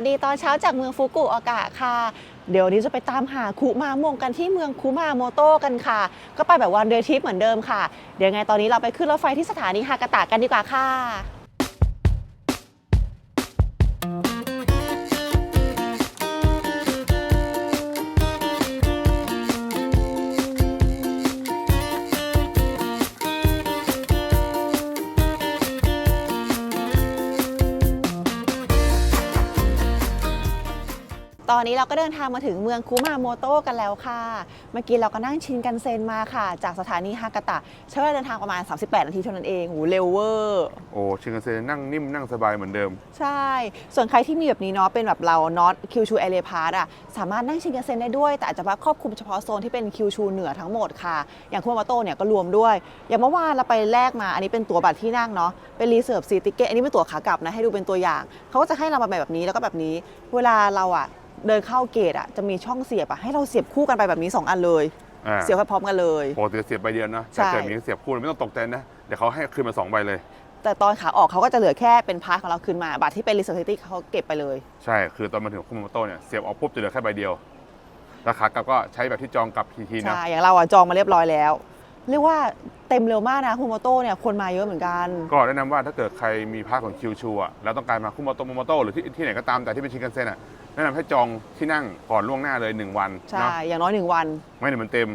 สดีตอนเช้าจากเมืองฟุกุโอกะค่ะ เดี๋ยวนี้จะไปตามหาคุมาโมงกันที่เมืองคุมาโมโต้กันค่ะ ก็ไปแบบวันเดย์ทริปเหมือนเดิมค่ะ เดี๋ยวไงตอนนี้เราไปขึ้นรถไฟที่สถานีฮากาตะกันดีกว่าค่ะ อนนี้เราก็เดินทางมาถึงเมืองคุมาโมโตะกันแล้วค่ะ เมื่อกี้เราก็นั่งชินกันเซ็นมาค่ะ จากสถานีฮากาตะใช้เวลาเดินทางประมาณ 38 นาทีเท่านั้นเองโหเร็วเวอร์ โอ้ชิงกันเซนนั่งนิ่มนั่งสบายเหมือนเดิม ใช่ ส่วนใครที่มีแบบนี้เนาะเป็นแบบเรา not คิวชูเอเลพาร์อะสามารถนั่งชินกันเซ็นได้ด้วย แต่อาจจะว่าครอบคลุมเฉพาะโซนที่เป็นคิวชูเหนือทั้งหมดค่ะ อย่างคุมาโมโตะเนี่ยก็รวมด้วย อย่างเมื่อวานเราไปแลกมา อันนี้เป็นตั๋วบัตรที่นั่งเนาะ เป็นรีเซิร์ฟซีติเกตอันนี้เป็นตั๋วขากลับนะให้ดูเป็นตัวอย่าง เขาก็จะให้เรามาแบบนี้แล้วก็แบบนี้ เวลาเราอะ เดินเข้าเกตอะจะมีช่องเสียบอะให้เราเสียบคู่กันไปแบบนี้สองอันเลย อ่าเสียบไปพร้อมกันเลย ปกติเสียบใบเดียวนะใช่แต่เกิดมีเสียบคู่ไม่ต้องตกใจนะ เดี๋ยวเขาให้คืนมาสองใบเลย แต่ตอนขาออกเขาก็จะเหลือแค่เป็นพาร์ทของเราคืนมาบัตรที่เป็นรีเซิร์ฟซีติเขาเก็บไปเลย ใช่ คือตอนมาถึงคุมาโมโตะเนี่ย เสียบออกปุ๊บจะเหลือแค่ใบเดียว ราคากลับก็ใช้แบบที่จองกลับทีทีนะ ใช่ อย่างเราอะจองมาเรียบร้อยแล้ว เรียกว่าเต็มเร็วมากนะคุโมโต้เนี่ยคนมาเยอะเหมือนกัน ก็แนะนำว่าถ้าเกิดใครมีพาร์ทของคิวชูอะแล้วต้องการมาคุมาโตะโมโมโตะหรือที่ที่ไหนก็ตามแต่ที่เป็นชิงกันเซนอะ แนะนำให้จองที่นั่งก่อนล่วงหน้าเลย 1 วันใช่ เนาะอย่างน้อยหนึ่งวัน ไม่เดี๋ยวมันเต็ม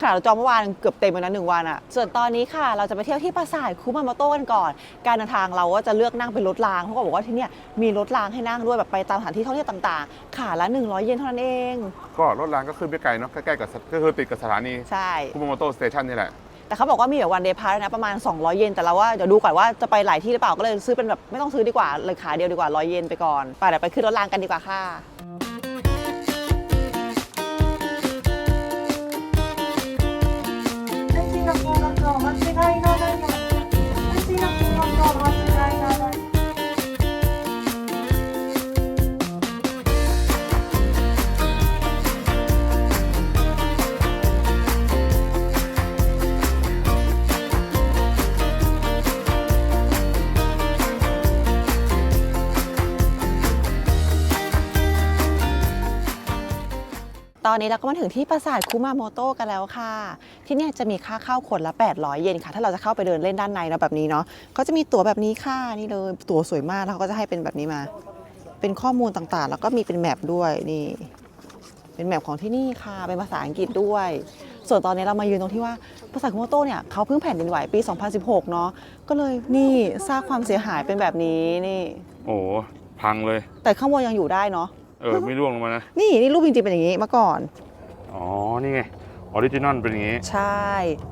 ขนาดเราจองเมื่อวานเกือบเต็มไปนะหนึ่งวันอะส่วนตอนนี้ค่ะ เราจะไปเที่ยวที่ปราสาทคุมาโมโต้กันก่อน การเดินทางเราก็จะเลือกนั่งเป็นรถรางเพราะเขาบอกว่าที่เนี่ยมีรถรางให้นั่งด้วยแบบไปตามสถานที่ท่องเที่ยวต่างๆขาละ 100 เยนเท่านั้นเอง ก็รถรางก็ขึ้นไม่ไกลเนาะใกล้ๆกับก็คือติดกับสถานีใช่ คุมาโมโตะสเตชันนี่แหละ แต่เขาบอกว่ามีแบบวันเดย์พาร์นะประมาณ 200 เยนแต่เราว่าเดี๋ยวดูก่อนว่าจะไปหลายที่หรือเปล่าก็เลยซื้อเป็นแบบไม่ต้องซื้อดีกว่าเลยขาเดียวดีกว่า100เยนไปก่อนไปเดี๋ยวไปขึ้นรถรางกันดีกว่าค่ะ ตอนนี้เราก็มาถึงที่ปราสาทคุมาโมโตะกันแล้วค่ะ ที่เนี่ยจะมีค่าเข้าคนละ 800 เยนค่ะ ถ้าเราจะเข้าไปเดินเล่นด้านในนะแบบนี้เนาะก็จะมีตั๋วแบบนี้ค่ะนี่เลยตั๋วสวยมากแล้วเขาก็จะให้เป็นแบบนี้มา เป็นข้อมูลต่างๆ แล้วก็มีเป็นแมปด้วยนี่ เป็นแมปของที่นี่ค่ะเป็นภาษาอังกฤษด้วย ส่วนตอนนี้เรามายืนตรงที่ว่าปราสาทคุมาโมโตะเนี่ยเขาเพิ่งแผ่นดินไหวปี 2016 เนาะก็เลยนี่สร้างความเสียหายเป็นแบบนี้นี่ โอ้โหพังเลย แต่ข้างบนยังอยู่ได้เนาะ เออไม่ร่วงลงมานะ นี่นี่รูปจริงๆเป็นอย่างนี้มาก่อน อ๋อ นี่ไง ออริจินอลเป็นอย่างนี้ ใช่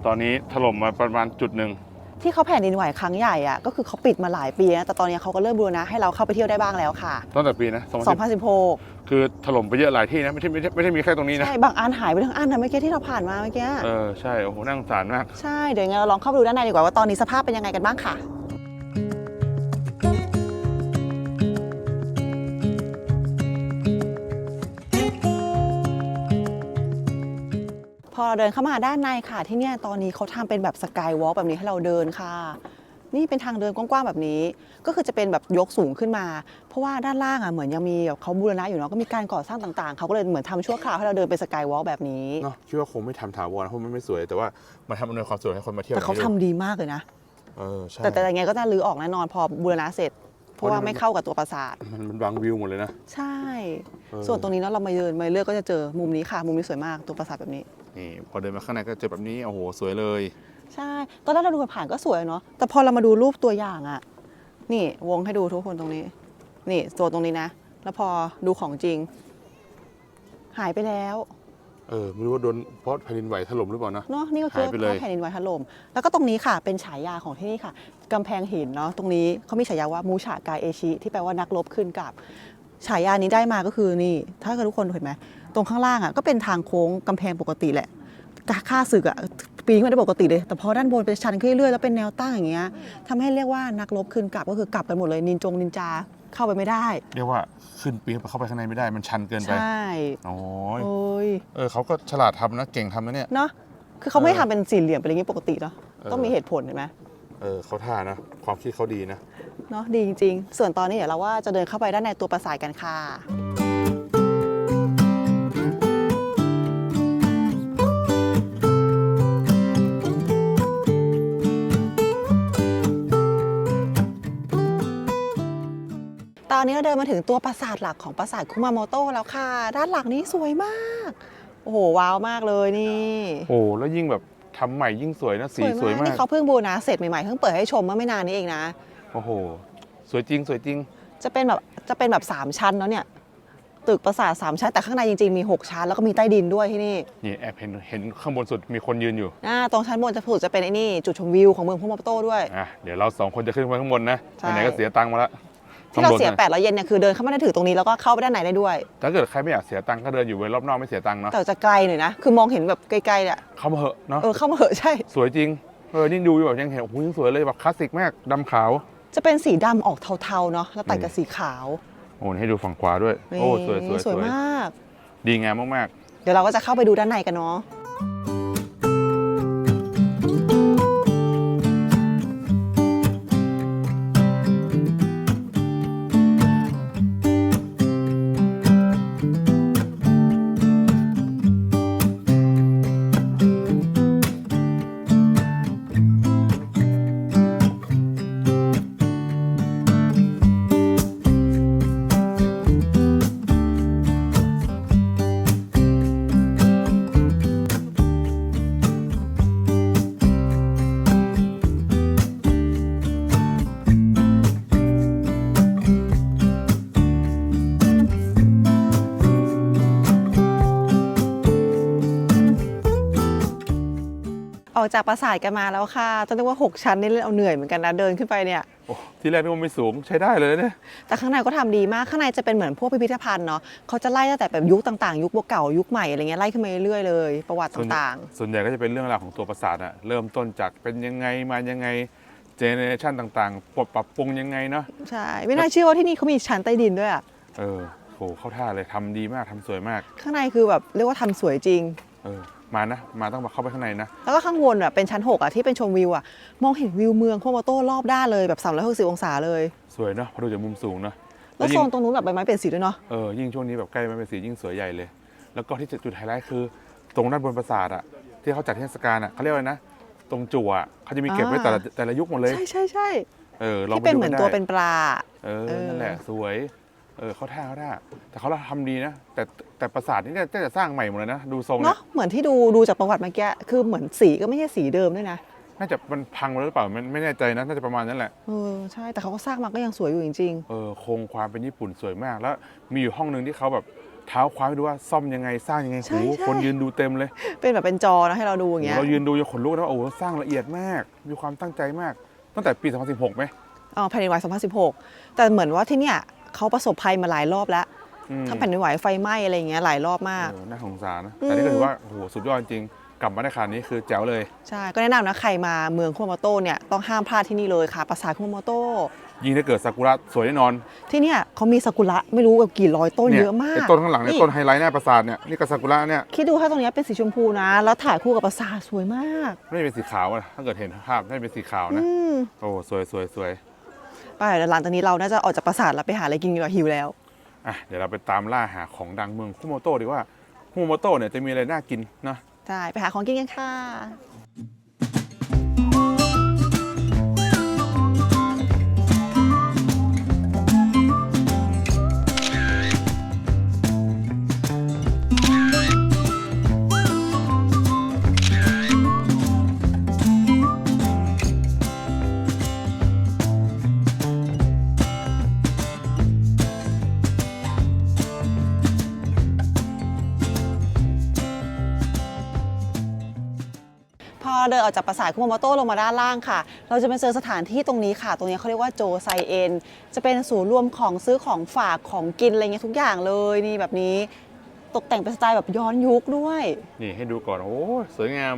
ตอนนี้ถล่มมาประมาณจุดหนึ่ง ที่เขาแผ่นดินไหวครั้งใหญ่อะก็คือเขาปิดมาหลายปีนะแต่ตอนนี้เขาก็เริ่มบูรณะให้เราเข้าไปเที่ยวได้บ้างแล้วค่ะ ตั้งแต่ปีนะ2010 2016 คือถล่มไปเยอะหลายที่นะ ไม่ใช่ไม่ใช่ไม่ใช่มีแค่ตรงนี้นะ ใช่ บางอันหายไปทั้งอันนะเมื่อกี้ที่เราผ่านมาเมื่อกี้ เออ ใช่ โอ้โหน่าสงสารมาก ใช่ เดี๋ยวยังไงเราลองเข้าไปดูด้านในดีกว่าว่าตอนนี้สภาพเป็นยังไงกันบ้างค่ะ เราเดินเข้ามาด้านในค่ะ ที่เนี่ยตอนนี้เขาทำเป็นแบบสกายวอล์กแบบนี้ให้เราเดินค่ะ นี่เป็นทางเดินกว้างๆแบบนี้ ก็คือจะเป็นแบบยกสูงขึ้นมา เพราะว่าด้านล่างอะเหมือนยังมีแบบเขาบูรณะอยู่เนาะก็มีการก่อสร้างต่างๆเขาก็เลยเหมือนทำชั่วคราวให้เราเดินเป็นสกายวอล์กแบบนี้เนาะคิดว่าคงไม่ทำถาวรนะเพราะมันไม่สวยแต่ว่ามาทำอำนวยความสะดวกให้คนมาเที่ยวแต่เขาอย่ทำงนี้ดีมากเลยนะเออใช่แต่แต่ยังไงก็จะรื้อออกแน่นอนพอบูรณะเสร็จเพราะว่าไม่เข้ากับตัวปราสาท มันมันบังวิวหมดเลยนะ ใช่เออส่วนตรงนี้เนาะเรามาเดินมาเลือกก็จะเจอมุมนี้ค่ะ มุมนี้สวยมากตัวปราสาทแบบนี้ นี่พอเดินมาข้างในก็เจอแบบนี้โอ้โหสวยเลย ใช่ ตอนแรกเราดูผ่านๆก็สวยเนาะแต่พอเรามาดูรูปตัวอย่างอะนี่วงให้ดูทุกคนตรงนี้ นี่ตัวตรงนี้นะ แล้วพอดูของจริง หายไปแล้ว เออไม่รู้ว่าโดนเพราะแผ่นดินไหวถล่มหรือเปล่านะ เนาะนี่ก็คือหายไปเลยว่าแผ่นดินไหวถล่มแล้วก็ตรงนี้ค่ะ เป็นฉายาของที่นี่ค่ะกำแพงหินเนาะตรงนี้เขามีฉายาว่ามูชากายเอชิ ที่แปลว่านักรบขึ้นกับ ฉายานี้ได้มาก็คือนี่ ถ้าเกิดทุกคนเห็นไหม ตรงข้างล่างอะก็เป็นทางโค้งกำแพงปกติแหละค่าศึกอะปีนขึ้นมาได้ปกติเลย แต่พอด้านบนเป็นชันขึ้นเรื่อยๆแล้วเป็นแนวตั้งอย่างเงี้ยทำให้เรียกว่านักรบขึ้นกลับก็คือกลับกันหมดเลยนินจงนินจาเข้าไปไม่ได้ เรียกว่าขึ้นปีนเข้าไปข้างในไม่ได้มันชันเกินไปใช่โอ้ยโอ้ยเออเขาก็ฉลาดทำนะเก่งทำนะเนี่ยเนาะคือเขาไม่เออทำเป็นสี่เหลี่ยมเป็นอย่างงี้ปกติเนาะเออต้องมีเหตุผลเห็นไหมเออเขาท่านะ ความคิดเขาดีนะเนาะดีจริง ๆ ส่วนตอนนี้เดี๋ยวเราว่าจะเดินเข้าไปด้านในตัวปราสาทกันค่ะ อนนี้เราเดินมาถึงตัวปราสาทหลักของปราสาทคุมาโมโตะแล้วค่ะ ด้านหลังนี้สวยมาก โอ้โหว้าวมากเลยนี่โอ้แล้วยิ่งแบบทำใหม่ยิ่งสวยนะสีสวยมากนี่เขาเพิ่งบูรณะเสร็จใหม่ๆเพิ่งเปิดให้ชมเมื่อไม่นานนี้เองนะโอ้โห สวยจริงสวยจริง จะเป็นแบบจะเป็นแบบ 3 ชั้นเนาะเนี่ยตึกปราสาทสามชั้นแต่ข้างในจริงๆมี 6 ชั้น แล้วก็มีใต้ดินด้วยที่นี่นี่แอบเห็นเห็นข้างบนสุดมีคนยืนอยู่อ่าตรงชั้นบนจะสุดจะเป็นไอ้นี่ จุดชมวิวของเมืองพุมาโตะด้วยอะเดี๋ยวเราสองคนจะขึ้นไปข้างบนนะใช่ไหนๆก็เสียตังค์มาแล้ว ที่เราข้งบนเสียนะ8ปดร้อยเยนเนี่ยคือเดินเข้ามาได้ถึงตรงนี้แล้วก็เข้าไปด้านในได้ด้วย ถ้าเกิดใครไม่อยากเสียตังค์ก็เดินอยู่เว้นรอบนอกไม่เสียตังค์เนาะแต่จะไกลหน่อยนะ คือมองเห็นแบบไกลๆเนี่ยเข้ามาเหอะเนาะเออเข้ามาเหอะใช่ สวยจริงเออนี่ดูอยู่แบบยังเห็นโอ้โหยังสวยเลยแบบคลาสสิกมากดำขาว จะเป็นสีดำออกเทาๆเนาะแล้วตัดกับสีขาวโอ้นี่ให้ดูฝั่งขวาด้วย โอ้สวยสวยสสวยวยมาก ดีงามมากเดี๋ยวเราก็จะเข้าไปดูด้านในกันเนาะ จากปราสาทกันมาแล้วค่ะจะเรียกว่า 6 ชั้นนี่เล่นเอาเหนื่อยเหมือนกันนะเดินขึ้นไปเนี่ยๆโอ้ที่แรกนึกว่าไม่สูงใช้ได้เลยเนี่ยแต่ข้างในก็ทำดีมากข้างในจะเป็นเหมือนพวกพิพิธภัณฑ์เนาะเขาจะไล่ตั้งแต่แบบยุคต่างๆ ยุคเก่ายุคใหม่อะไรเงี้ยไล่ขึ้นมาเรื่อยๆเลยประวัติต่างส่วนใหญ่ก็จะเป็นเรื่องราวของตัวปราสาทอะเริ่มต้นจากเป็นยังไงมายังไงเจเนเรชันต่างๆปรับปรับปรุงยังไงเนาะๆใช่ไม่น่าเชื่อว่าที่นี่เขามีชั้นใต้ดินด้วยอะเออโหเข้าท่าเลยทำดีมากทำสวยมาก ข้างในคือแบบเรียกว่าทำสวยจริง เออ มานะ มาต้องมาเข้าไปข้างในนะ แล้วก็ข้างบนอะเป็นชั้น 6 อะ ที่เป็นชมวิวอะ มองเห็นวิวเมืองโคโมโต้รอบด้านเลยแบบ 360 องศาเลย สวยเนาะพอดูจากมุมสูงเนาะแล้วยิ่โซงนตรงนู้นแบบใบไม้เปลี่ยนสีด้วยเนาะเออยิ่งช่วงนี้แบบใกล้มันเป็นสียิ่งสวยใหญ่เลย แล้วก็ที่จุดไฮไลท์คือ ตรงด้านบนปราสาทอะที่เขาจัดเทศกาลอะเขาเรียกว่าอะไรนะ ตรงจั่วอะเขาจะมีเก็บไว้แต่ละแต่ละยุคหมดเลยใช่ใช่ใช่เออลองที่ไปเป็นดูเหมืกัอนนได้ตัวเป็นปลาเออเออนั่นแหละสวย เออเขาท่าเขาท่าแต่เขาทำดีนะ แต่แต่ปราสาทนี่เนี่ยจะสร้างใหม่หมดเลยนะ ดูทรงเนี่เนาะยเหมือนที่ดูดูจากประวัติเมื่อกี้คือเหมือนสีก็ไม่ใช่สีเดิมด้วยนะน่าจะมันพังไปแล้วหรือเปล่ามันไม่แน่ใจนะน่าจะประมาณนั้นแหละเออใช่แต่เขาก็สร้างมาก็ยังสวยอยู่จริงเออคงความเป็นญี่ปุ่นสวยมากแล้ว มีอยู่ห้องหนึ่งที่เขาแบบเท้าความให้ดูว่าซ่อมยังไงสร้างยังไงใช่โหใช่คนยืนดูเต็มเลยๆเป็นแบบเป็นจอนะให้เราดูอย่างเงี้ยเรายืนดูยังขนลุกนะว่าโอ้โหสร้างละเอียดมาก มีความตั้งใจมากตั้งแต่ปี 2016ไหมอ๋อแผ่นดินไหว2016 แต่เหมือนว่าที่เนี่ย เขาประสบภัยมาหลายรอบแล้วอืมทั้งแผ่นดินไหวไฟไหม้อะไรอย่างเงี้ยหลายรอบมาก เออน่าสงสารนะ แต่นี่ก็ถือว่าโอ้โหสุดยอดจริงกลับมาได้ขนาดนี้คือแจ๋วเลย ใช่ก็แนะนำนะใครมาเมืองคุมาโมโตะเนี่ยต้องห้ามพลาดที่นี่เลยค่ะปราสาทคุมาโมโตะยิ่งถ้าเกิดซากุระสวยแน่นอนที่เนี่ยเขามีซากุระไม่รู้แบบกี่ร้อยต้นเนี่ยเยอะมากไอ้ต้นข้างหลังเนี่ยต้นไฮไลท์หน้าปราสาทเนี่ยนี่ก็ซากุระเนี่ยคิดดูถ้าตรงเนี้ยเป็นสีชมพูนะ แล้วถ่ายคู่กับปราสาทสวยมาก ไม่ได้เป็นสีขาวอะถ้าเกิดเห็นภาพไม่ได้เป็นสีขาวอืนะมโอ้สวยสวยสวย ไปเดี๋ยวหลังจากนี้เราน่าจะออกจากปราสาทแล้วไปหาอะไรกินดีกว่าหิวแล้ว อะเดี๋ยวเราไปตามล่าหาของดังเมืองคุโมโตะดีกว่าคุโมโตะเนี่ยจะมีอะไรน่ากินเนาะใช่ ไปหาของกินกันค่ะ อเดินออกจากปราสาทคุมาโมโตะลงมาด้านล่างค่ะ เราจะไปเจอสถานที่ตรงนี้ค่ะ ตรงนี้เขาเรียกว่าโจไซเอ็นจะเป็นศูนย์รวมของซื้อของฝากของกินอะไรเงี้ยทุกอย่างเลยนี่แบบนี้ ตกแต่งเป็นสไตล์แบบย้อนยุคด้วย นี่ให้ดูก่อนโอ้สวยงาม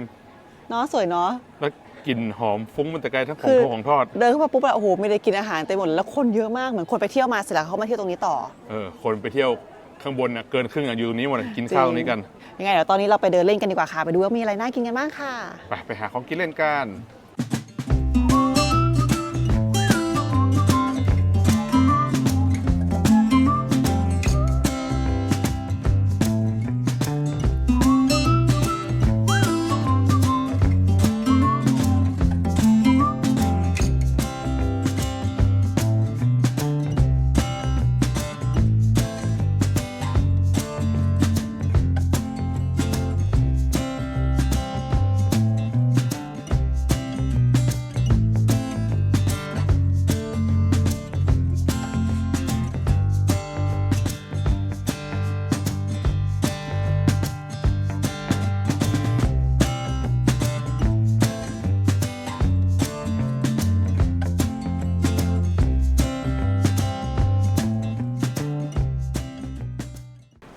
เนาะสวยเนาะแล้วกลิ่นหอมฟุ้งมันแต่ไกลทั้งขอคืงอทงของทอด เดินเข้ามาปุ๊บอะโอ้โหไม่ได้กินอาหารเต็มหมดเลยแล้วคนเยอะมากเหมือนคนไปเที่ยวมาเสร็จแล้วเขามาเที่ยวตรงนี้ต่อเออคนไปเที่ยว ข้างบนน่ะเกินครึ่งอะอยู่ตรงนี้หมดอะกินข้าวตรงนี้กัน ยังไงเดี๋ยวตอนนี้เราไปเดินเล่นกันดีกว่าค่ะ ไปดูว่ามีอะไรน่ากินกันบ้างค่ะ ไปไปหาของกินเล่นกัน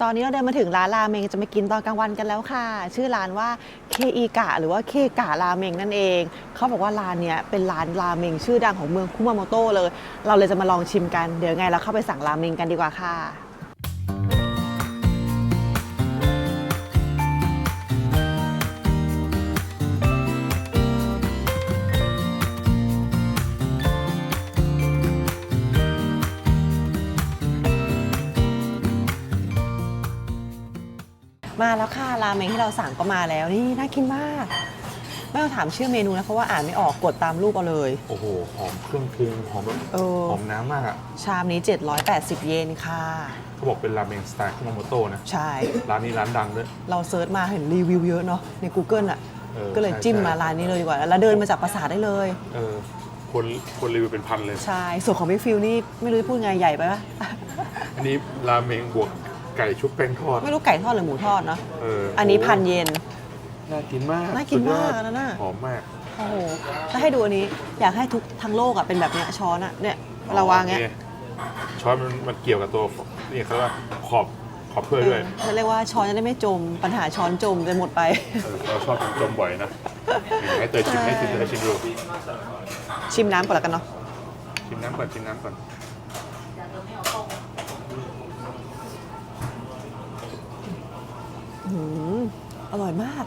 ตอนนี้เราเดินมาถึงร้านราเมงจะมากินตอนกลางวันกันแล้วค่ะ ชื่อร้านว่าเคอีกะหรือว่าเคกะราเมงนั่นเอง เขาบอกว่าร้านเนี้ยเป็นร้านราเมงชื่อดังของเมืองคุมาโมโตะเลย เราเลยจะมาลองชิมกัน เดี๋ยวไงเราเข้าไปสั่งราเมงกันดีกว่าค่ะ แล้วค่ะราเมงที่เราสั่งก็มาแล้วนี่น่ากินมาก ไม่ต้องถามชื่อเมนูนะเพราะว่าอ่านไม่ออกกดตามรูปเอาเลย โอ้โห หอมเครื่องปรุงหอมแบบเออ หอมน้ำมากอะชามนี้ 780 เยนค่ะ เขาบอกเป็นราเมงสไตล์คุมาโมโตะนะ ใช่ ร้านนี้ร้านดังด้วย เราเซิร์ชมาเห็นรีวิวเยอะเนาะใน Google อะ ออก็เลยใช่จิ้มใช่มาร้านนี้เลยดีกว่า แล้วเดินมาจากปราสาทได้เลย เออคนคนรีวิวเป็นพันเลย ใช่ ส่วนของพี่ฟิลนี่ไม่รู้จะพูดไงใหญ่ไปปะ อันนี้ราเมงบวก ไก่ชุบแป้งทอด ไม่รู้ไก่ทอดหรือหมูทอดเนาะเอออันนี้พันเยน น่ากินมากน่ากินมากสุดยอดนะน่ะ หอมมาก โอ้โหถ้าให้ดูอันนี้อยากให้ทุกทั้งโลกอะเป็นแบบเนี้ยช้อนอะเนี่ยเวลาวางเงี้ยโอคช้อนมันมันเกี่ยวกับตัวนี่เขาเรียกว่าขอบขอบเพื่อด้วยเขาเรียกว่าช้อนจะได้ไม่จมปัญหาช้อนจมจะหมดไป เออเราชอบจมบ่อยนะให้เตยชิมให้ชิมให้ชิมดูชิมน้ำก่อนแล้วกันเนาะชิมน้ำก่อนชิมน้ำก่อน อืมอร่อยมาก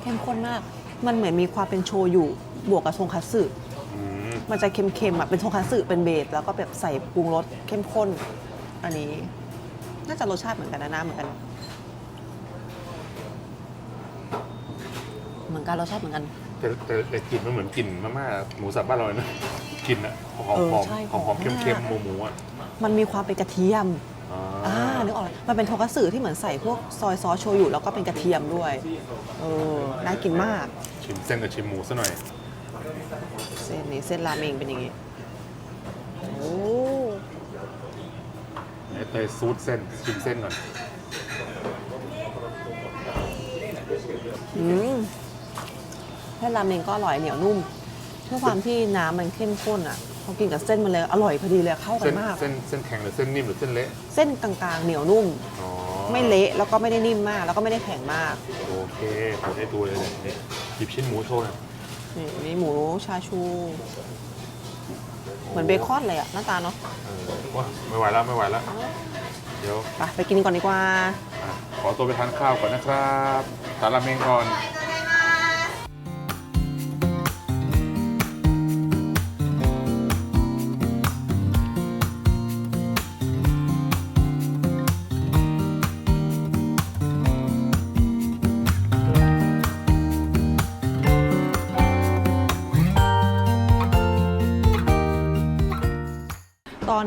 เข้มข้นมาก มันเหมือนมีความเป็นโชยุบวกกับทงคัตสึอืมมันจะเค็มๆอะเป็นทงคัตสึเป็นเบสแล้วก็แบบใส่ปรุงรสเข้มข้น อันนี้ น่าจะรสชาติเหมือนกันนะน้ำเหมือนกัน เหมือนกันรสชาติเหมือนกันแต่แต่แต่กลิ่นมันเหมือนกลิ่นมาม่าหมูสับบ้านเราเลยนะกลิ่นอะหอมเออหอมใช่หอมหอมหอมเค็มมากๆหมูหมูๆอะมันมีความเป็นกระเทียม อ่าอ่านึกออกแล้วมันเป็นโทคัตสึที่เหมือนใส่พวกซอยซอสโชยุแล้วก็เป็นกระเทียมด้วยเออน่ากินมาก ชิมเส้นกับชิมหมูซะหน่อย เส้นนี้เส้นราเมงเป็นอย่างนี้โอ้ให้เตยซูดเส้นชิมเส้นก่อน อืมเส้นราเมงก็อร่อยเหนียวนุ่มด้วยความที่น้ำมันเข้มข้นอะ พอกินกับเส้นมันเลยอร่อยพอดีเลยเข้ากัเส้นนมาก เส้นเส้นแข็งหรือเส้นนิ่มหรือเส้นเละเส้นกลางๆเหนียวนุ่ม อ๋อไม่เละแล้วก็ไม่ได้นิ่มมาก แล้วก็ไม่ได้แข็งมากโอเคผมให้ดูเลยเนี่ยนี่หยิบชิ้นหมูโชว์หน่อยนี่มีหมูชาชู เหมือนเบคอนเลยอะหน้าตาเนาะเออว้าไม่ไหวแล้วไม่ไหวแล้วเดี๋ยว ไปไปกินก่อนดีกว่า อะขอตัวไปทานข้าวก่อนนะครับทานราเมงก่อน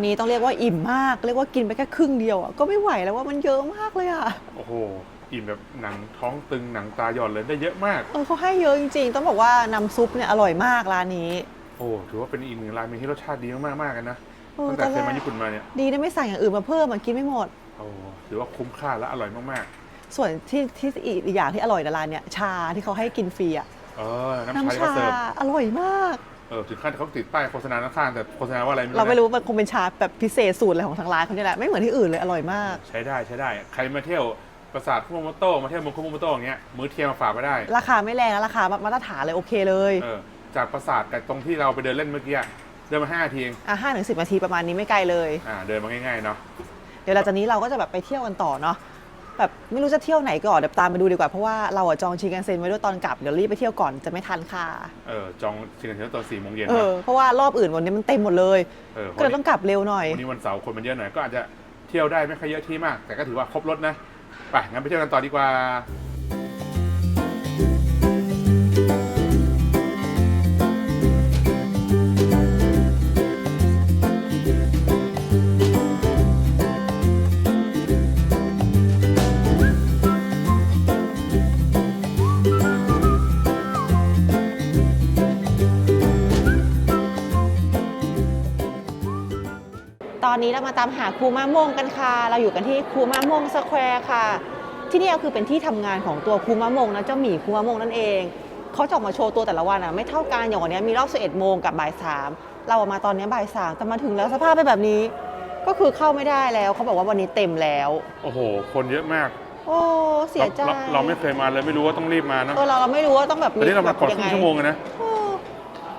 นนี้ต้องเรียกว่าอิ่มมาก เรียกว่ากินไปแค่ครึ่งเดียวอะก็ไม่ไหวแล้วว่ามันเยอะมากเลยอะโอ้โหอิ่มแบบหนังท้องตึงหนังตาหย่อนเลยได้เยอะมาก เออเขาให้เยอะจริงๆ ต้องบอกว่าน้ำซุปเนี่ยอร่อยมากร้านนี้ โอ้ถือว่าเป็นอีกหนึ่งร้านเมงที่รสชาติดีมากๆมากกันนะเออตั้งแต่ตอนเคแรกยมาญี่ปุ่นมาเนี่ย ดีนะไม่สั่งอย่างอื่นมาเพิ่มมันกินไม่หมดโอ้ถือว่าคุ้มค่าและอร่อยมากส่วนที่ที่อีกอย่างที่อร่อยในร้านเนี่ยชาที่เขาให้กินฟรีอะๆ เออน้ำน้ำชาที่ชาเขาเสิร์ฟ อร่อยมากเออถึงขั้นเขาติดป้ายโฆษณาข้างๆแต่โฆษณาว่าอะไรเราไม่นะรู้มันคงเป็นชาแบบพิเศษสูตรอะไรของทางร้านเขาเนี่ยแหละไม่เหมือนที่อื่นเลยอร่อยมาก ใช้ได้ใช้ได้ ใครมาเที่ยวปราสาทคุมาโมโตะมาเที่ยวเมืองคุมาโมโตะอย่างเงี้ยมื้อเที่ยงมาฝากไปได้ ราคาไม่แรงนะราคามาตรฐานเลยโอเคเลยเออจากปราสาทกับตรงที่เราไปเดินเล่นเมื่อกี้อะเดินมาห้านาทีเองอะห้าถึงสิบนาทีประมาณนี้ไม่ไกลเลยอ่าเดินมาง่ายๆเนาะเดี๋ยวหลังจากนี้เราก็จะแบบไปเที่ยวกันต่อเนาะ แบบไม่รู้จะเที่ยวไหนก่อนเดี๋ยวตามไปดูดีกว่าเพราะว่าเราอะจองชิงกันเซ็นไว้ด้วยตอนกลับเดี๋ยวรีบไปเที่ยวก่อนจะไม่ทันค่ะเออจองชิงกันเที่ยวตอนสี่โมงเย็นเอนะอเพราะว่ารอบอื่นวันนี้มันเต็มหมดเลยเออก็เลยต้องกลับเร็วหน่อยวันนี้วันเสาร์คนมันเยอะหน่อยก็อาจจะเที่ยวได้ไม่ค่อยเยอะที่มาก แต่ก็ถือว่าครบรถนะไปงั้นไปเที่ยวกันต่อดีกว่า เรามาตามหาครูมะม่วงกันค่ะ เราอยู่กันที่ครูมะม่วงสแควร์ค่ะ ที่นี่ก็คือเป็นที่ทำงานของตัวครูมะม่วงนะเจ้าหมีครูมะม่วงนั่นเองเขาจะออกมาโชว์ตัวแต่ละวันอะไม่เท่ากันอย่างวันนี้มีรอบ11โมงกับบ่าย3เราออกมาตอนนี้บ่าย3แต่มาถึงแล้วสภาพเป็นแบบนี้ ก็คือเข้าไม่ได้แล้วเขาบอกว่าวันนี้เต็มแล้ว โอ้โห คนเยอะมากโอ้เสียใจราราเราไม่เคยมาเลยไม่รู้ว่าต้องรีบมานะเออเราเราไม่รู้ว่าต้องแบบตอนนี้เรามาก่อนครึ่งชั่วโมงเลยนะโอ้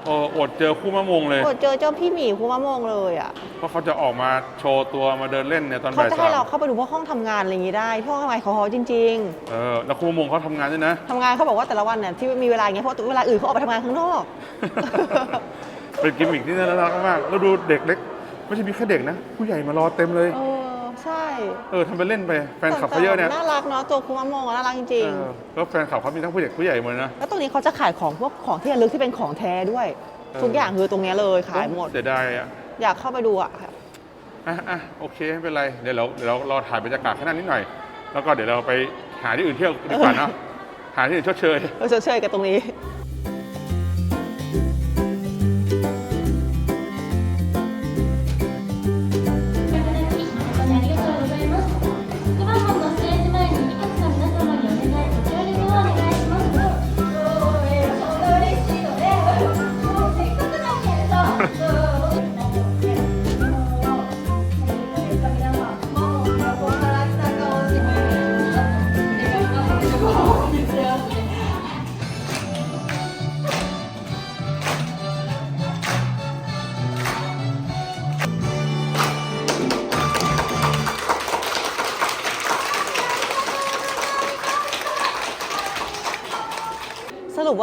โอ้อดเจอคู่มะมงเลย โอ้เจอเจ้าพี่หมีคูมะมงเลยอะเพราะเขาจะออกมาโชว์ตัวมาเดินเล่นเนี่ยตอนเขาบ่ายจะสาให้มเราเข้าไปดูพวกห้องทำงานอะไรอย่างนี้ได้พวกทำงานของเขาจริง เออแล้วคู่มะมงเขาทำงานด้วยนะ ๆทำงานเขาบอกว่าแต่ละวันเนี่ยที่มีเวลาอย่างเงี้ยเพราะเวลาอื่นเขาออกไปทำงานข้างนอก เป็นกิมมิคที่น่ารักมากแล้วดูเด็กเล็ก ไม่ใช่มีแค่เด็กนะ ผู้ใหญ่มารอเต็มเลย เออใช่ เออทำเป็นเล่นไปแฟนคลับเขาเยอะเนี่ยน่ารักเนาะตัวคูมะมงอะน่ารักจริงเออแล้วแฟนคลับเขามีทั้งผู้เด็กผู้ใหญ่หมดเลยนะๆแล้วตรงนี้เขาจะขายของพวกของที่ระลึกที่เป็นของแท้ด้วยเออทุกอย่างคือตรงเนี้ยเลยขายหมด เสียดายอะอยากเข้าไปดูอะอะอะโอเคไม่เป็นไรเดี๋ยวเราเดี๋ยวเรารอถ่ายบรรยากาศแค่นั้นนิดหน่อย แล้วก็เดี๋ยวเราไปหาที่อื่นเที่ยวดีกว่าเนอะหาที่อื่นชดเชย เราเชยๆกันตรงนี้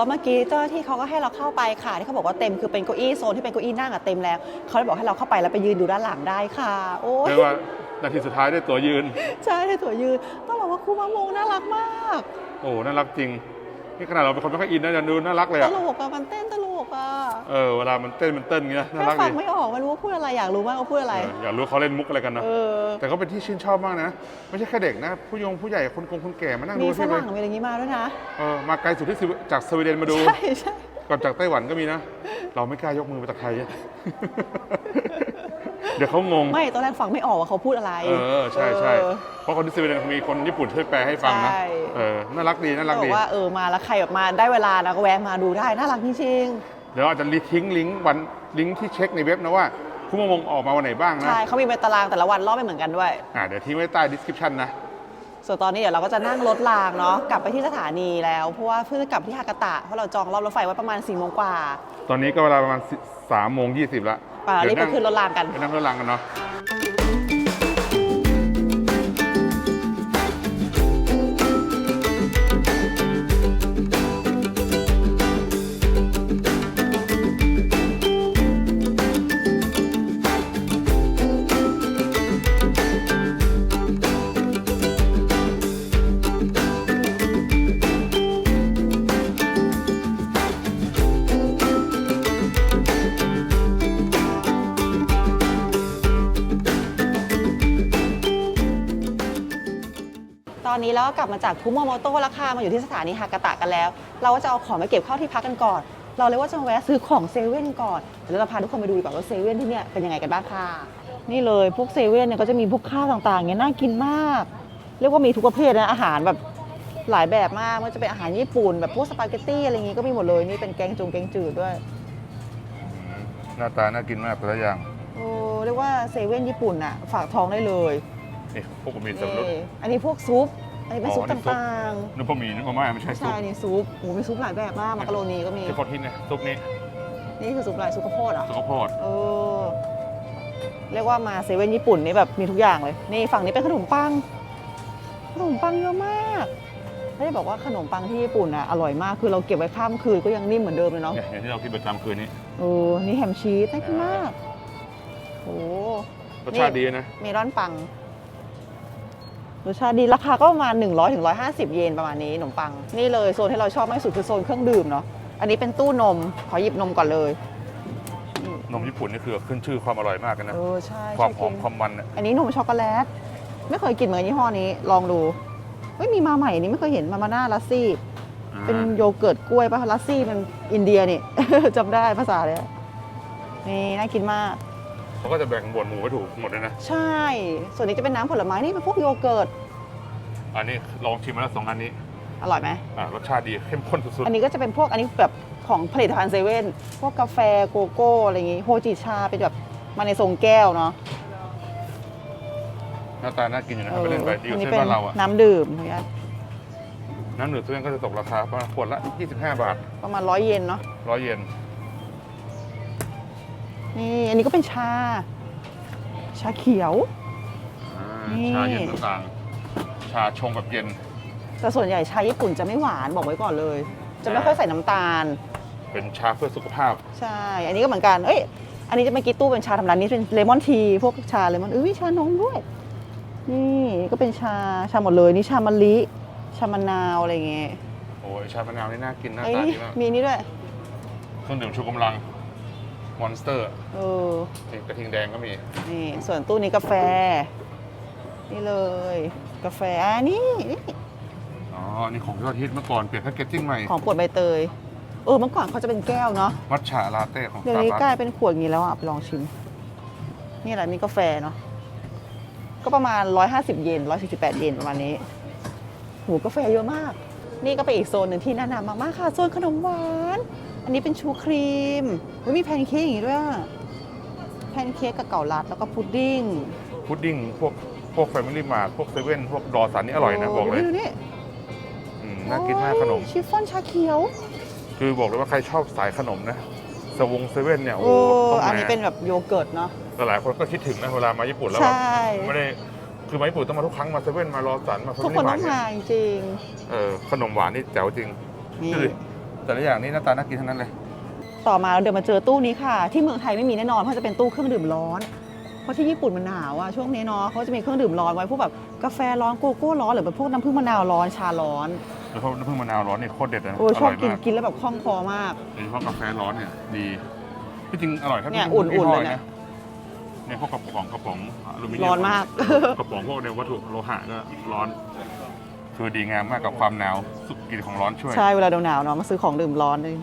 ว่าเมื่อกี้เจ้าหน้าที่เขาก็ให้เราเข้าไปค่ะที่เขาบอกว่าเต็มคือเป็นเก้าอี้โซนที่เป็นเก้าอี้นั่งอะเต็มแล้วเขาเลยบอกให้เราเข้าไปแล้วไปยืนดูด้านหลังได้ค่ะ โอ้ยเรียกว่านาทีสุดท้ายได้ตัวยืน ใช่ได้ตัวยืนต้องบอกว่าครูมะมงน่ารักมาก โอ้น่ารักจริงนี่ขนาดเราเป็นคนไม่ค่อยอินนะยังดูน่ารักเลยตอะลกอะมันเต้นตลก อะเออเวลามันเต้นมันเต้นอย่างเงี้ยน่าแค่รักฟัดีงไม่ออกไม่รู้ว่าพูดอะไรอยากรู้มากว่าพูดอะไร เอออยากรู้เขาเล่นมุกอะไรกันเนอะเออ แต่ก็เป็นที่ชื่นชอบมากนะ ไม่ใช่แค่เด็กนะ ผู้ยงผู้ใหญ่คนกงคนแก่มานั่งมีดูฝใช่ไหมรั่งมีอะไรอย่างงี้มาด้วยนะ เออมาไกลสุดที่สวีจากสวีเดนมาดู ใช่ใช่ ก่อนจากไต้หวันก็มีนะ เราไม่กล้ายกมือไปตะไคร้เดี๋ยวเขางง ไม่ตอนแรกฟังไม่ออกว่าเขาพูดอะไร เออ ใช่ใช่เออ เพราะคนที่สวีเดนเขามีคนญี่ปุ่นช่วยแปลให้ฟังนะ ใช่ เออ น่ารักดี น่ารักบอดี กว่าเออมาแล้วใครแบบมาได้เวลานะก็แวะมาดูได้น่ารักจริง เดี๋ยวอาจจะรีทิ้งลิงก์วันลิงก์ที่เช็คในเว็บนะว่าผู้มงออกมาวันไหนบ้างๆนะ ใช่เขามีเป็นตารางแต่ละวันรอบไม่เหมือนกันด้วยอ่าเดี๋ยวทิ้งไว้ใต้ description นะ ส่วนตอนนี้เดี๋ยวเราก็จะนั่งรถรางเนาะกลับไปที่สถานีแล้ว เพราะว่าเพิ่งจะกลับที่ฮากาตะเพราะเราจองรอบรถไฟไว้ประมาณ4ี่โมงกว่า ตอนนี้ก็เวลาประมาณสามโมงยี่สิบละป่ารีบไปเดี๋ยวขึ้นรถรางกัน ไปนั่งรถรางกันเนาะ อนนี้เราก็กลับมาจากคุโมโมโตะแล้วค่ะมาอยู่ที่สถานีฮากาตะกันแล้ว เราก็จะเอาของไปเก็บเข้าที่พักกันก่อน เราเลยว่าจะมาแวะซื้อของเซเว่นก่อนเดี๋ยวเราพาทุกคนไปดูดีกว่าว่าเซเว่นที่เนี่ยเป็นยังไงกันบ้างค่ะนี่เลยพวกเซเว่นเนี่ยก็จะมีพวกข้าวต่างๆเนี่ยน่ากินมาก เรียกว่ามีทุกประเภทนะอาหารแบบหลายแบบมากไมันจะเป็นอาหารญี่ปุ่นแบบพวกสปาเกตตี้อะไรอย่างงี้ก็มีหมดเลยนี่เป็นแกงจงแกงจืดด้วยหน้าตาน่ากินมากแต่ละอย่างโอ้เรียกว่าเซเว่นญี่ปุ่นอะฝากท้องได้เลย นี่พวกบะหมี่สำเร็จ นี่อันนี้พวกซุป อันนี้เป็นอ๋อซุปนี่ซุป ต่างนึกบะหมี่นึกมาม่าไม่ๆใช่ไม่ซุใช่ปอันนี่ซุปโอ้มีซุปหลายแบบมากมักกะโรนีก็มี ที่โคตรฮิตเนี่ยซุปนี้นี่คือซุปอะไรซุปข้าวโพดเหรอ ซุปข้าวโพดเออ เรียกว่ามาเซเว่นญี่ปุ่นนี่แบบมีทุกอย่างเลย นี่ฝั่งนี้เป็นขนมปัง ขนมปังเยอะมากไม่ได้บอกว่าขนมปังที่ญี่ปุ่นอะอร่อยมากคือเราเก็บไว้ข้ามคืนก็ยังนิ่มเหมือนเดิมเลยเนาะเนี่ยอย่างที่เรากินประจำคืนนี้เออนี่แฮมชีสน่ากินมากโอ้ รสชาติดีนะ เมลอนปัง รสชาติดีราคาก็ประมาณ 100ถึง150 เยนประมาณนี้ขนมปัง นี่เลยโซนที่เราชอบมากที่สุดคือโซนเครื่องดื่มเนาะอันนี้เป็นตู้นม ขอหยิบนมก่อนเลยนี่นมญี่ปุ่นนี่คือขึ้นชื่อความอร่อยมากกันนะเออใช่ความหชออบมกินความมันเนี่ยอันนี้นมช็อกโกแลต ไม่เคยกินเหมือนยี่ห้อนี้ลองดูเฮ้ยมีมาใหม่นี่ไม่เคยเห็นมามาน่าลัสซี่เป็นโยเกิร์ตกล้วยป่ะลัสซี่มันอินเดียนี่จำได้ภาษาเลยนี่น่ากินมาก เขาก็จะแบ่งบวดหมูไว้ถูกหมดเลยนะ ใช่ ส่วนนี้จะเป็นน้ำผลไม้นี่เป็นพวกโยเกิร์ต อันนี้ลองชิมมาแล้วสองอันนี้อร่อยไหมอ่ารสชาติดีเข้มข้นสุดอันนี้ก็จะเป็นพวกอันนี้แบบของผลิตภัณฑ์เซเว่นพวกกาแฟโกโก้อะไรอย่างงี้โฮจิชาเป็นแบบมาในทรงแก้วเนาะหน้าตาน่ากินอยู่นะเอทำอไปเล่นไปดีกอันว่านี้เส้นเป็นบ้านเราอะน้ำดื่มขออนุญาตน้ำหนึ่งเส้นก็จะตกราคาประมาณขวดละ 25 บาท ประมาณร้อยเยนเนาะร้อยเยน นี่อันนี้ก็เป็นชา ชาเขียวอ่านี่ ชาเย็นต่างๆชาชงแบบเย็น แต่ส่วนใหญ่ชาญี่ปุ่นจะไม่หวานบอกไว้ก่อนเลย จะไม่ค่อยใส่น้ำตาล เป็นชาเพื่อสุขภาพ ใช่ อันนี้ก็เหมือนกัน เอ้ย อันนี้จะเมื่อกี้ตู้เป็นชาธรรมดานี่เป็นเลมอนที พวกชาเลมอนเอ้ยชานมด้วย นี่ก็เป็นชาชาหมดเลยนี่ชามะลิ ชามะนาวอะไรเงี้ยโอ้ยชามะนาวนี่น่ากินหน้าเอ้ตายดีมากมีนี่ด้วยเครื่องดื่มชูกำลัง มอนสเตอร์เออกระทิงแดงก็มี นี่ส่วนตู้นี้กาแฟ นี่เลย กาแฟอะนี่นี่อ๋อ นี่ของยอดฮิตเมื่อก่อนเปลี่ยนแพคเกจจิ้งใหม่ ของโปวดใบเตย เออเมื่อก่อนเขาจะเป็นแก้วเนาะมัทฉะลาเต้ของเดี๋ยวสตาร์นี้บัคกลายเป็นขวดอย่างนี้แล้วอะไปลองชิม นี่แหละนี่กาแฟเนาะก็ประมาณ 150 เยน148 เยนประมาณนี้หูกาแฟเยอะมาก นี่ก็เป็นอีกโซนหนึ่งที่แนะนำมากๆค่ะโซนขนมหวาน อันนี้เป็นชูครีมเฮ้ยมีแพนเค้กอย่างนี้ด้วยอะแพนเค้กกับเก่าลัดแล้วก็พุดดิ้งพุดดิ้งพวกพวกแฟมิลี่มาร์ทพวกเซเว่นพวกดอสันนี่อร่อยนะบอกเลยดูนี่อืมน่ากินมากขนม โอ้ยชิฟฟ่อนชาเขียว คือบอกเลยว่าใครชอบสายขนมนะสวงเซเว่นเนี่ยโอ้โอ้ต้องอันมานี้เป็นแบบโยเกิร์ตเนาะ แต่หลายคนก็คิดถึงนะเวลามาญี่ปุ่นแล้วใชแบบ่ ไม่ได้คือมาญี่ปุ่นต้องมาทุกครั้งมาเซเว่นมารอสันมาแฟทุกมิคนลี่มาต้ร์อทงเนี่ยมาจริงเออขนมหวานนี่แจ๋วจริงนี่ ดูดิ แต่ละอย่างนี่หน้าตาน่ากินทั้งนั้นเลย ต่อมาเราเดินมาเจอตู้นี้ค่ะ ที่เมืองไทยไม่มีแน่นอนเพราะจะเป็นตู้เครื่องดื่มร้อน เพราะที่ญี่ปุ่นมันหนาวอะช่วงนี้เนาะเขาจะมีเครื่องดื่มร้อนไว้พวกแบบกาแฟร้อนโกโก้ร้อนหรือเป็นพวกน้ำผึ้งมะนาวร้อนชาร้อนแล้วพวกน้ำผึ้งมะนาวร้อนนี่โคตรเด็ดเลยนะโอ้ยอชอบร่อยกินมากกินแล้วแบบคล่องคอมาก โดยเฉพาะกาแฟร้อนเนี่ยดีที่จริงอร่อยถ้าเนี่ยไม่อุ่นๆเลยนะ เนี่ยพวกกระป๋องกระป๋องอลูมิเนียมร้อนมาก กระป๋องพวกเนี่ยวัตถุโลหะก็ร้อน คือดีงามมากกับความหนาวสุกกินของร้อนช่วย ใช่เวลาหนาวๆเนาะมาซื้อของดื่มร้อนเลย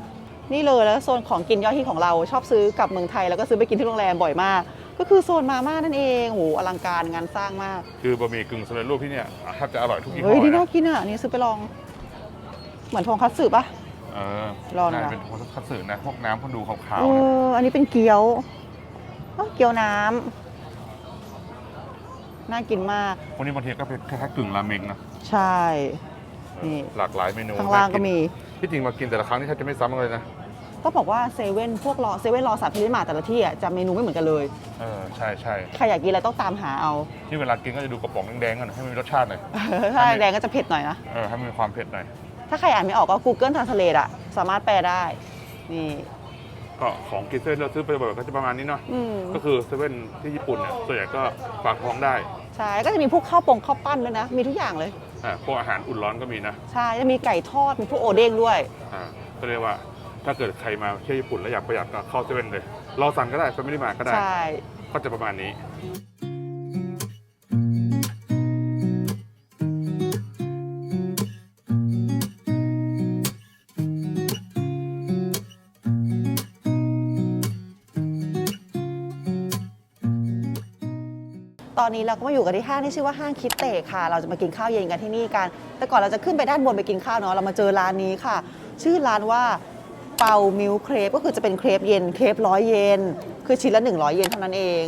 นี่เลยแล้วโซนของกินยอดฮิตของเราชอบซื้อกลับเมืองไทย แล้วก็ซื้อไปกินที่โรงแรมบ่อยมาก ก็คือโซนมาม่านั่นเองโหอลังการงานสร้างมาก คือบะหมี่กึ่งสำเร็จรูปที่เนี่ยแทบจะอร่อยทุกยี่ห้เฮ้ยอดีเลยน่านะกินอะนี่ซื้อไปลอง เหมือนทงคัตสึปะเออร้อนนะใช่เป็นพวกคัตสึนะพวกน้ำพวกดูขาวเอๆนะออันนี้เป็นเกี๊ยวอ้าวเกี๊ยวน้ำน่ากินมากพวกนี้บางทีก็เป็นคล้ายๆกึ่งราเมงนะ ใช่เออนี่ หลากหลายเมนูข้างล่างก็น่นมี ที่จริงมากินแต่ละครั้งนี่แทบจะไม่ซ้ำกันเลยนะก็บอกว่าเซเว่นพวกรอเซเว่นรอสัตว์พิลิมาแต่ละที่อะจะเมนูไม่เหมือนกันเลย เออใช่ใช่ใครอยากกินอะไรต้องตามหาเอา ที่เวลากินก็จะดูกระป๋องแดงๆกันให้มันมีรสชาติหน่อยถ้าแดงก็จะเผ็ดหน่อยนะ เออให้มันมีความเผ็ดหน่อยถ้าใครอ่านไม่ออกก็ Google Translate อะสามารถแปลได้ นี่ ก็ของกินเซเว่นเราซื้อไปบ่อยๆก็จะประมาณนี้เนาะอืมก็คือเซเว่นที่ญี่ปุ่นเนี่ยส่วนใหญ่ก็ฝากท้องได้ ใช่ ก็จะมีพวกข้าวปงข้าวปั้นด้วยนะ มีทุกอย่างเลย อ่าพวกอาหารอุ่นร้อนก็มีนะใช่จะมีไก่ทอดมีพวกโอเด้งด้วย อ่าก็เรียกว่าถ้าเกิดใครมาเที่ยวญี่ปุ่นแล้วอยากประหยัดก็เข้าเซเว่นเลยรอสั่งก็ได้แฟมิลี่มาก็ได้ ใช่ ก็จะประมาณนี้ อนนี้เราก็มาอยู่กันที่ห้างที่ชื่อว่าห้างคิดเตะค่ะ เราจะมากินข้าวเย็นกันที่นี่กัน แต่ก่อนเราจะขึ้นไปด้านบนไปกินข้าวเนาะ เรามาเจอร้านนี้ค่ะ ชื่อร้านว่าเปามิลเครปก็คือจะเป็นเครปเย็น เครปร้อยเยน คือชิ้นละ 100 เยนเท่านั้นเอง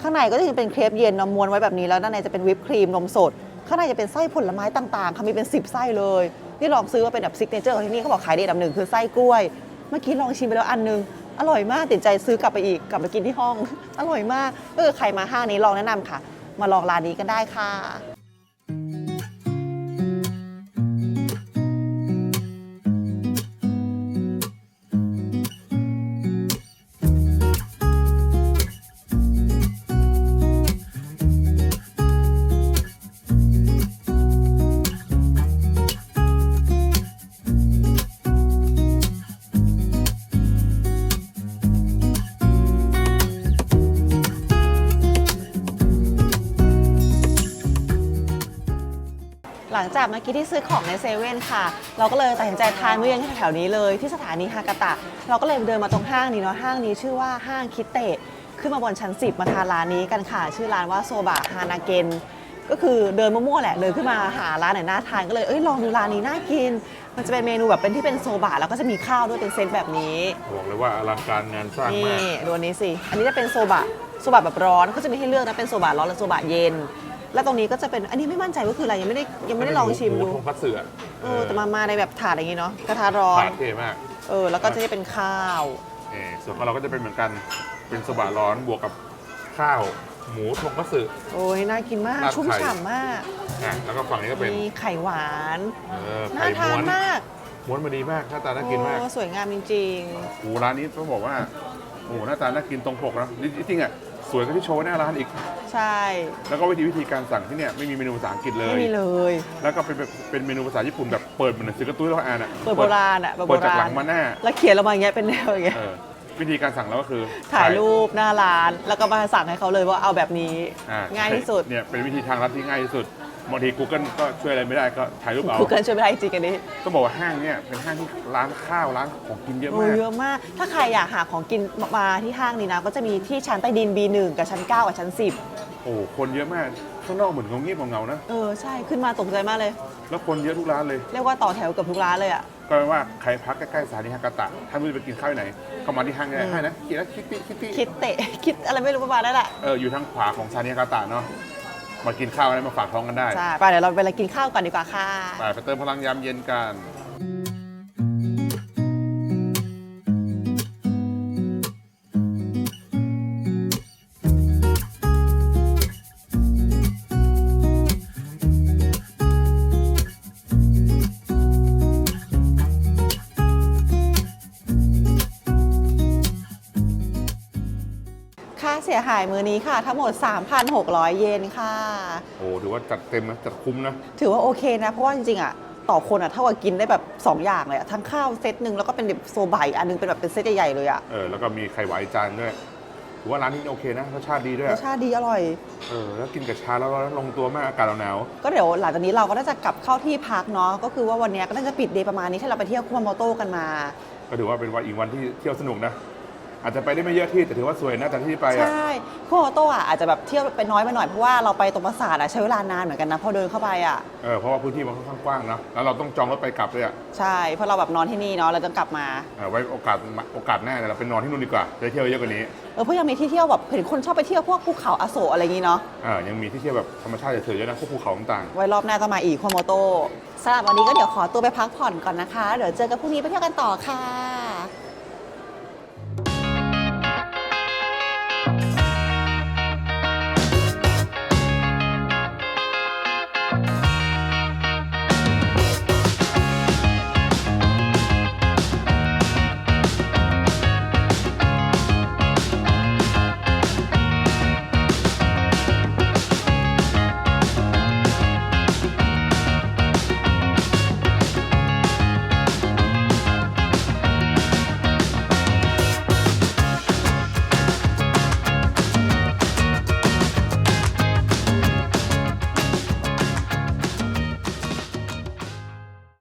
ข้างในก็จะเป็นเครปเย็นเนอะม้วนไว้แบบนี้แล้วด้านในจะเป็นวิปครีมนมสด ข้างในจะเป็นไส้ผลไม้ต่างๆค่ะมีเป็น 10 ไส้เลย นี่ลองซื้อมาเป็นแบบซิกเนเจอร์ของที่นี่เขาบอกขายดีอันดับหนึ่งคือไส้กล้วย เมื่อกี้ลองชิมไปแล้วอันนึงอร่อยมากติดใจซื้อกลับไปอีกกลับมากินที่ห้อง อร่อยมากก็คือใครมาห้างนี้ลองแนะนำค่ะ มาลองร้านนี้กันได้ค่ะ จากเมื่อกี้ที่ซื้อของในเซเว่นค่ะ เราก็เลยตัดสินใจทานมื้อเย็นที่แถวๆนี้เลยที่สถานีฮากาตะ เราก็เลยเดินมาตรงห้างนี้เนาะห้างนี้ชื่อว่าห้างคิเตะ ขึ้นมาบนชั้น 10 มาทานร้านนี้กันค่ะ ชื่อร้านว่าโซบะฮานาเกนก็คือเดินมั่วๆแหละเดินขึ้นมาหาร้านไหนน่าทานก็เลยเอ้ยลองดูร้านนี้น่ากิน มันจะเป็นเมนูแบบเป็นที่เป็นโซบะแล้วก็จะมีข้าวด้วยเป็นเซตแบบนี้บอกเลยว่าอลังการงานสร้างนี่มากดูอันนี้สิอันนี้จะเป็นโซบะโซบะแบบร้อนเขาจะมีให้เลือกนะเป็นโซบะร้อนหรือโซบะเย็น แล้วตรงนี้ก็จะเป็นอันนี้ไม่มั่นใจว่าคืออะไรยังไม่ได้ยังไม่ได้ลองชิมหดูทงคัตสึอะเออแต่มามาในแบบถาดอย่างนี้เนาะกระทะร้อนถาดเท่มากเออ แล้วก็จะได้เป็นข้าว เออส่วนของเราก็จะเป็นเหมือนกันเป็นโซบะร้อนบวกกับข้าวหมูทงคัตสึโอ้ยน่ากินมากราดไข่ ชุ่มฉ่ำมากอะแล้วก็ฝั่งนี้ก็เป็นมีไข่หวานเออน่าไข่ทาม้นวนมากม้วนมาดีมากหน้าตาน่ากินมาก โอ้สวยงามจริง โอ้โหร้านนี้ต้องบอกว่าโอ้โหหน้าตาน่ากินตรงปกนะจริงๆอะ สวยกว่าที่โชว์หน้าร้านอีกๆใช่แล้วก็วิธีวิธีการสั่งที่เนี่ยไม่มีเมนูภาษาอังกฤษเลยไม่มีเลย แล้วก็เป็นแบบเป็นเมนูภาษาญี่ปุ่นแบบเปิดเหมือนหนังสือการ์ตูนที่เราอ่านอะเปิดโบราณอะแบบโบเปิดจากราหลัณงมาหน้าแล้วเขียนลงมาอย่างเงี้ยเป็นแนวอย่างเงี้ยเออวิธีการสั่งเราก็คือถ่ายรูปหน้าร้าน แล้วก็มาสั่งให้เขาเลยว่าเอาแบบนี้ อ่ง่ายที่สุด เนี่ยเป็นวิธีทางลัดที่ง่ายที่สุด บางที Google ก็ช่วยอะไรไม่ได้ก็ถ่ายรูปเอา กูเกิลช่วยไม่ได้จริงๆอันนี้ต้องบอกว่าห้างเนี่ยเป็นห้างที่ร้านข้าวร้านของกินเยอะโอ้มาก เยอะมาก ถ้าใครอยากหาของกินมาที่ห้างนี้นะ ก็จะมีที่ชั้นใต้ดิน B1 กับชั้น 9 กับชั้นโอ้โหคนเยอะมาก ข้างนอกเหมือนเงาเงียบเงาๆนะ10เออ ใช่ขึ้นมาตกใจมากเลย แล้วคนเยอะทุกร้านเลย เรียกว่าต่อแถวเกับทุกร้านเลยอะก็แปลว่าใครพักใกล้ๆสถานีฮากาตะ ถ้าไม่รู้จะไปกินข้าวที่ไหน ก็มาที่ห้างได้อืมให้นะคิดนะคิดติคิดติคิดเตะ คิดอะไรไม่รู้ประมาณนั้นแหละ เอออยู่ทางขวาของสถานีฮากาตะเนาะ มากินข้าวอะไรมาฝากท้องกันได้ใช่ไปเดี๋ยวเราไปกินข้าวก่อนดีกว่าค่ะ ไปไปเติมพลังยามเย็นกัน สียหายมือนี้ค่ะ ทั้งหมด 3,600 เยนค่ะ โอ้ถือว่าจัดเต็มนะจัดคุ้มนะ ถือว่าโอเคนะ เพราะว่าจริงๆอะต่อคนอะเท่ากับกินได้แบบ 2 อย่างเลยอะทั้งข้าวเซตหนึ่งแล้วก็เป็นแบบโซบะอีกอันหนึงเป็นแบบเป็นเซตใหญ่ๆเลยอะเออแล้วก็มีไข่หวานอีกจานด้วยถือว่าร้านนี้โอเคนะรสชาติดีด้วยรสชาติดีอร่อยเออแล้วกินกับชาแล้วลงตัวมากอากาศหนาวก็เดี๋ยวหลังจากนี้เราก็น่าจะกลับเข้าที่พักเนาะก็คือว่าวันเนี้ยก็น่าจะปิดเดย์ประมาณนี้ที่เราไปเที่ยวคุมาโมโตะกันมาๆก็ถือว่าเป็นวันอีกวันที่เที่ยวสนุกนะ อาจจะไปได้ไม่เยอะที่แต่ถือว่าสวยนะแต่ที่ไปใชอะ่คุมาโมโตะอะอาจจะแบบเที่ยวไปน้อยไปหน่อยเพราะว่าเราไปตรงปราสาทอะใช้เวลานานเหมือนกันนะพอเดินเข้าไปอะเออเพราะว่าพื้นที่มันค่อนข้างกว้างเนอะแล้วเราต้องจองรถไปกลับด้วยอะใช่เพราะเราแบบนอนที่นี่เนาะเราจะกลับมา เออไว้โอกาสโอกาสหน้าเนี่ยเราไปนอนที่นู่นดีกว่าจะได้เที่ยวเยอะกว่านี้เออเพราะยังมีที่เที่ยวแบบเห็นคนชอบไปเที่ยวพวกภูเขาอโศกอะไรอย่างงี้เนาะเออยังมีที่เที่ยวแบบธรรมชาติเฉยๆเยอะนะพวกภูเขาต่างไว้รอบหน้าต้องมาอีกคุมาโมโตะสำหรับวันนี้ก็เดี๋ยวขอตัวไปพักผ่อนก่อนนะคะ เดี๋ยวเจอกันพรุ่งนี้ไปเที่ยวกันต่อค่ะ